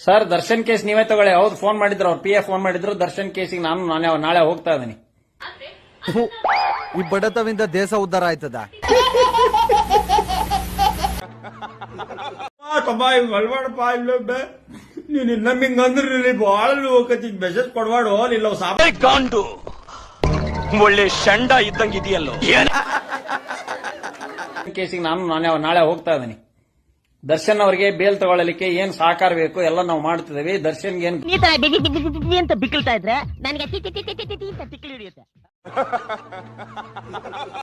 Sir Darshan case ನೀವೇ ತಗೊಳ್ಳಿ. ಹೌದು ಫೋನ್ ಮಾಡಿದ್ರು ಅವ್ರು ಪಿ ಎಫ್ ಫೋನ್ ಮಾಡಿದ್ರು. ದರ್ಶನ್ ಕೇಸಿಗೆ ನಾನು ನಾಳೆ ನಾಳೆ ಹೋಗ್ತಾ ಇದ್ದೀನಿ. ಈ ಬಡತವಿಂದ ದೇಶ ಉದ್ಧಾರ ಆಯ್ತದ? ತಮ್ಮ ಇಲ್ಲೊಬ್ಬ ನೀನ್ ಇನ್ನೊಮ್ಮೆ ಹಿಂಗಂದ್ರೆ ಇಲ್ಲಿ ಬಾಳ ಹೋಗತಿ ಮೆಸೇಜ್ ಕೊಡ್ವಾಡು ಇಲ್ಲ ಸಾಪ ಗಾಂಡು. ಒಳ್ಳೆ ಶಂಡ ಇದ್ದಂಗ ಇದೆಯಲ್ಲೋ? ಕೇಸಿಗೆ ನಾನು ನಾಳೆ ನಾಳೆ ಹೋಗ್ತಾ ಇದ್ದೀನಿ. ದರ್ಶನ್ ಅವರಿಗೆ ಬೇಲ್ ತಗೊಳ್ಳಲಿಕ್ಕೆ ಏನ್ ಸಹಕಾರ ಬೇಕು ಎಲ್ಲ ನಾವು ಮಾಡ್ತಿದ್ದೀವಿ. ದರ್ಶನ್ಗೆ ಏನ್ ಈ ತರ ಬಿಗಿ ಬಿಗಿ ಬಿಗಿ ಬಿಗಿ ಅಂತ ಬಿಕ್ಕಳ್ತಾ ಇದ್ರೆ ನನಗೆ ಟಿ ಟಿ ಟಿ ಟಿ ಟಿ ಟಿ ಅಂತ ತಿಕ್ಕಲಿ ಹಿಡಿಯುತ್ತೆ.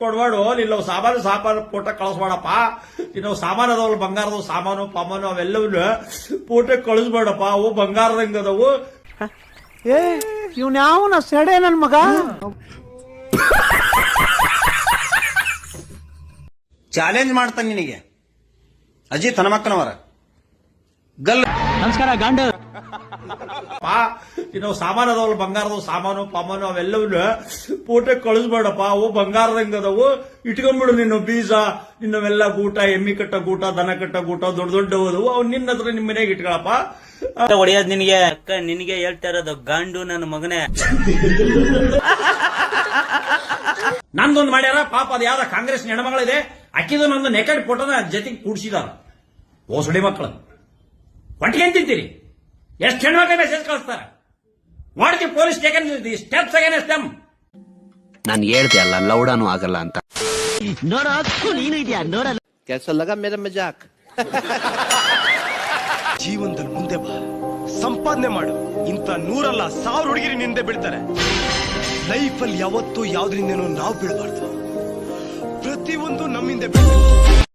ಕೊಡ್ವಾಡು ಇಲ್ಲ ಸಾಮಾನು ಸಾಮಾನು ಪೋಟ ಕಳಿಸ್ಬೇಡಪ್ಪ ಇನ್ನು ಸಾಮಾನು ಅದಾವಲ್ಲ ಬಂಗಾರದ ಸಾಮಾನು ಪಾಮಾನು ಅವೆಲ್ಲವನ್ನ ಫೋಟೋ ಕಳಿಸ್ಬೇಡಪ್ಪ ಅವು ಬಂಗಾರದಂಗ ಅದಾವು. ಏ ಇವ್ನ ಯಾವನ ಸೆಡೆ ನನ್ ಮಗ? ಚಾಲೆಂಜ್ ಮಾಡ್ತಾನೆ ನಿನಗೆ. ಅಜಿತ್ ಹನುಮಕ್ಕನವರ ಗಲ್ ಪಾ ಇನ್ನು ಸಾಮಾನು ಅದಾವಲ್ಲ ಬಂಗಾರದ ಸಾಮಾನು ಪಾಮಾನು ಅವೆಲ್ಲವನ್ನ ಪೋಟೆ ಕಳಿಸ್ಬೇಡಪ್ಪ. ಅವು ಬಂಗಾರದಂಗ ಅದಾವು. ಇಟ್ಕೊಂಡ್ಬಿಡು ನಿನ್ನ ಬೀಜ ನಿನ್ನವೆಲ್ಲ ಗೂಟ ಎಮ್ಮಿ ಕಟ್ಟ ಗೂಟ ದನ ಕಟ್ಟ ಗೂಟ ದೊಡ್ಡ ದೊಡ್ಡ ಅದಾವು ಅವ್ ನಿನ್ನ ಹತ್ರ ನಿಮ್ಮ ಮನೆಗೆ ಇಟ್ಕೊಳಪ್ಪ. ಒಡೆಯೋದ್ ನಿನಗೆ ಅಕ್ಕ ನಿನಗೆ ಹೇಳ್ತಾ ಇರೋದು ಗಂಡು ನನ್ನ ಮಗನೇ. ನಂದೊಂದು ಮಾಡ್ಯಾರ. ಪಾಪ ಅದು ಯಾವ್ದ ಕಾಂಗ್ರೆಸ್ ಹೆಣ್ಮಗಳಿದೆ. ಅಕ್ಕಿದು ನಂದು ನೆಕೆಡ್ ಫೋಟೋನ ಜೊತೆಗೆ ಕೂಡಿಸಿದಾರ. ಓಸುಡಿ ಮಕ್ಕಳು. ಒಟ್ಟಿಗೆ ತಿಂತೀರಿ? ಎಷ್ಟು ಹೆಣ್ಮಕ್ಳು ಮೆಸೇಜ್ ಕಳಿಸ್ತಾರೆ? What police taken the steps against them ನಾನು ಹೇಳ್ದೆ ಅಲ್ಲ ಲೌಡಾನು ಆಗಲ್ಲ ಅಂತ. ನೋಡು ನೀನು ಇದೆಯಾ? ನೋಡಲ್ಲ. ಕೆಲಸ ಲಗ ಮೇರ ಮಜಾಕ್. ಜೀವನದಲ್ಲಿ ಮುಂದೆ ಬಾ. ಸಂಪಾದನೆ ಮಾಡು. ಇಂತ ನೂರಲ್ಲ ಸಾವಿರ ಹುಡುಗಿರಿ ನಿಂದೆ ಬೀಳ್ತಾರೆ. ಲೈಫಲ್ಲಿ ಯಾವತ್ತೂ ಯಾವ್ದ್ರಿಂದನೂ ನಾವು ಬೀಳಬಾರ್ದು. ಪ್ರತಿಯೊಂದು ನಮ್ಮಿಂದ ಬಿಡಬಾರ್ದು